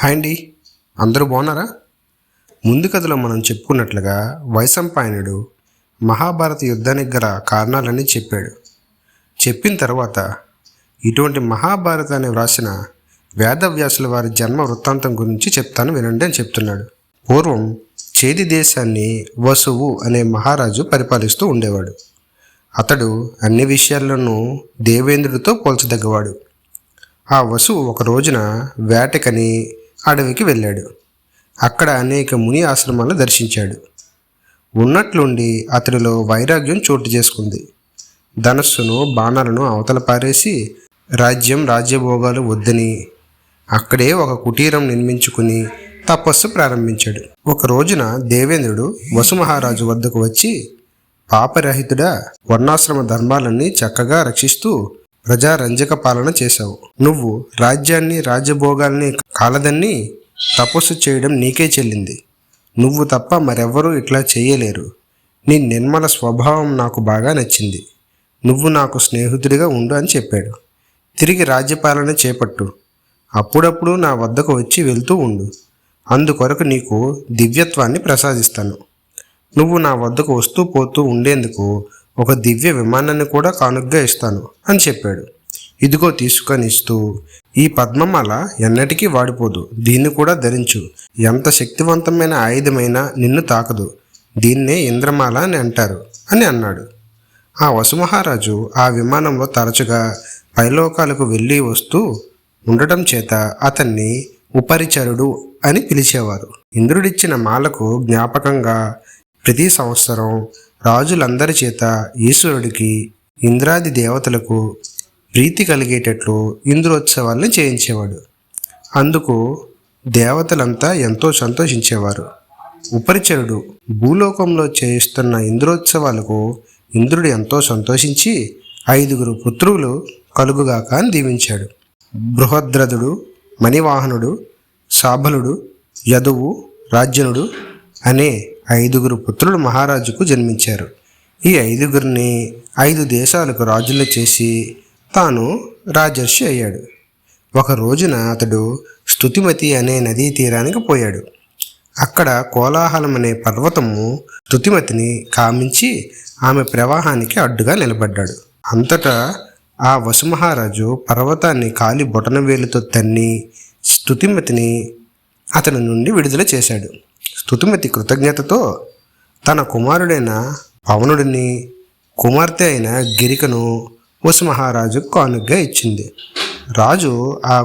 Hi అండి. అందరూ బాగున్నారా? ముందు కథలో మనం చెప్పుకున్నట్లుగా వైశంపాయనుడు మహాభారత యుద్ధానికి గల కారణాలన్నీ చెప్పాడు. చెప్పిన తర్వాత ఇటువంటి మహాభారతాన్ని వ్రాసిన వేదవ్యాసుల వారి జన్మ వృత్తాంతం గురించి చెప్తాను వినండి అని చెప్తున్నాడు. పూర్వం చేది దేశాన్ని వసువు అనే మహారాజు పరిపాలిస్తూ ఉండేవాడు. అతడు అన్ని విషయాల్లోనూ దేవేంద్రుడితో పోల్చదగ్గవాడు. ఆ వసువు ఒక రోజున వేటకని అడవికి వెళ్ళాడు. అక్కడ అనేక ముని ఆశ్రమాలను దర్శించాడు. ఉన్నట్లుండి అతడిలో వైరాగ్యం చోటు చేసుకుంది. ధనస్సును బాణాలను అవతల పారేసి రాజ్యం రాజ్యభోగాలు వద్దని అక్కడే ఒక కుటీరం నిర్మించుకుని తపస్సు ప్రారంభించాడు. ఒక రోజున దేవేంద్రుడు వసుమహారాజు వద్దకు వచ్చి పాపరహితుడా వర్ణాశ్రమ ధర్మాలన్నీ చక్కగా రక్షిస్తూ ప్రజారంజక పాలన చేశావు. నువ్వు రాజ్యాన్ని రాజభోగాల్ని కాలదన్ని తపస్సు చేయడం నీకే చెల్లింది. నువ్వు తప్ప మరెవ్వరూ ఇట్లా చేయలేరు. నీ నిర్మల స్వభావం నాకు బాగా నచ్చింది. నువ్వు నాకు స్నేహితుడిగా ఉండు అని చెప్పాడు. తిరిగి రాజ్యపాలన చేపట్టు. అప్పుడప్పుడు నా వద్దకు వచ్చి వెళ్తూ ఉండు. అందుకొరకు నీకు దివ్యత్వాన్ని ప్రసాదిస్తాను. నువ్వు నా వద్దకు వస్తూ పోతూ ఉండేందుకు ఒక దివ్య విమానాన్ని కూడా కానుగ్గా ఇస్తాను అని చెప్పాడు. ఇదిగో తీసుకొని ఇస్తూ ఈ పద్మమాల ఎన్నటికీ వాడిపోదు. దీన్ని కూడా ధరించు. ఎంత శక్తివంతమైన ఆయుధమైనా నిన్ను తాకదు. దీన్నే ఇంద్రమాల అని అంటారు అని అన్నాడు. ఆ వసుమహారాజు ఆ విమానంలో తరచుగా పైలోకాలకు వెళ్ళి వస్తూ ఉండటం చేత అతన్ని ఉపరిచరుడు అని పిలిచేవారు. ఇంద్రుడిచ్చిన మాలకు జ్ఞాపకంగా ప్రతి సంవత్సరం రాజులందరి చేత ఈశ్వరుడికి ఇంద్రాది దేవతలకు ప్రీతి కలిగేటట్లు ఇంద్రోత్సవాల్ని చేయించేవాడు. అందుకు దేవతలంతా ఎంతో సంతోషించేవారు. ఉపరిచరుడు భూలోకంలో చేయిస్తున్న ఇంద్రోత్సవాలకు ఇంద్రుడు ఎంతో సంతోషించి ఐదుగురు పుత్రులు కలుగుగాక అని దీవించాడు. బృహద్రథుడు మణివాహనుడు సాబలుడు యదువు రాజ్యనుడు అనే ఐదుగురు పుత్రులు మహారాజుకు జన్మించారు. ఈ ఐదుగురిని ఐదు దేశాలకు రాజులు చేసి తాను రాజర్షి అయ్యాడు. ఒక రోజున అతడు స్తుతిమతి అనే నదీ తీరానికి పోయాడు. అక్కడ కోలాహలం అనే పర్వతము స్తుతిమతిని కామించి ఆమె ప్రవాహానికి అడ్డుగా నిలబడ్డాడు. అంతటా ఆ వసుమహారాజు పర్వతాన్ని కాలి బొటనవేలుతో తన్ని స్తుతిమతిని అతని నుండి విడుదల చేశాడు. స్థుతిమతి కృతజ్ఞతతో తన కుమారుడైన పవనుడిని కుమార్తె అయిన గిరికను వసుమహారాజు కానుగ్గా ఇచ్చింది. రాజు ఆ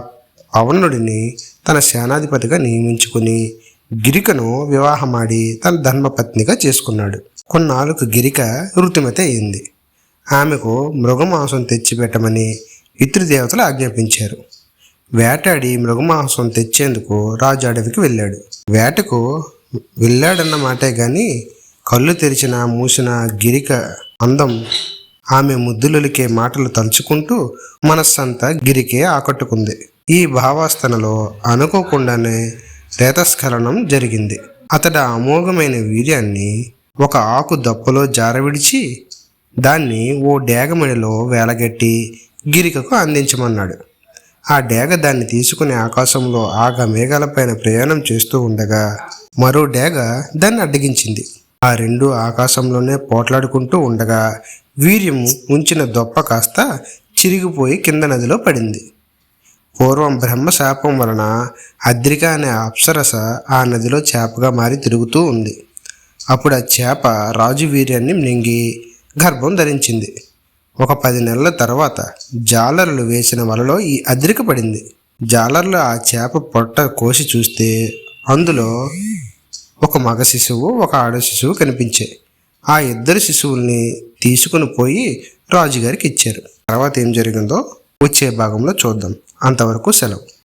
పవనుడిని తన సేనాధిపతిగా నియమించుకుని గిరికను వివాహమాడి తన ధర్మపత్నిగా చేసుకున్నాడు. కొన్నాళ్ళకు గిరిక ఋతుమతి అయింది. ఆమెకు మృగమాంసం తెచ్చిపెట్టమని పితృదేవతలు ఆజ్ఞాపించారు. వేటాడి మృగమాంసం తెచ్చేందుకు రాజు అడవికి వెళ్ళాడు. వేటకు వెళ్ళాడన్న మాటే గాని కళ్ళు తెరిచిన మూసిన గిరిక అందం ఆమె ముద్దులకే మాటలు తలుచుకుంటూ మనస్సంతా గిరికే ఆకట్టుకుంది. ఈ భావాస్థనలో అనుకోకుండానే రేతస్ఖలనం జరిగింది. అతడి అమోఘమైన వీర్యాన్ని ఒక ఆకు దప్పలో జారవిడిచి దాన్ని ఓ డేగమణిలో వేలగట్టి గిరికకు అందించమన్నాడు. ఆ డేగ దాన్ని తీసుకుని ఆకాశంలో ఆగ మేఘాలపైన ప్రయాణం చేస్తూ ఉండగా మరో డేగ దాన్ని అడ్డగించింది. ఆ రెండు ఆకాశంలోనే పోట్లాడుకుంటూ ఉండగా వీర్యం ఉంచిన దొప్ప కాస్త చిరిగిపోయి కింద నదిలో పడింది. పూర్వం బ్రహ్మ శాపం వలన అద్రిక అనే అప్సరస ఆ నదిలో చేపగా మారి తిరుగుతూ ఉంది. అప్పుడు ఆ చేప రాజు వీర్యాన్ని మింగి గర్భం ధరించింది. ఒక పది నెలల తర్వాత జాలర్లు వేసిన వలలో ఈ అద్రిక పడింది జాలర్లు ఆ చేప పొట్ట కోసి చూస్తే అందులో ఒక మగ శిశువు ఒక ఆడ శిశువు కనిపించాయి ఆ ఇద్దరు శిశువుల్ని తీసుకుని పోయి రాజుగారికి ఇచ్చారు. తర్వాత ఏం జరిగిందో వచ్చే భాగంలో చూద్దాం. అంతవరకు సెలవు.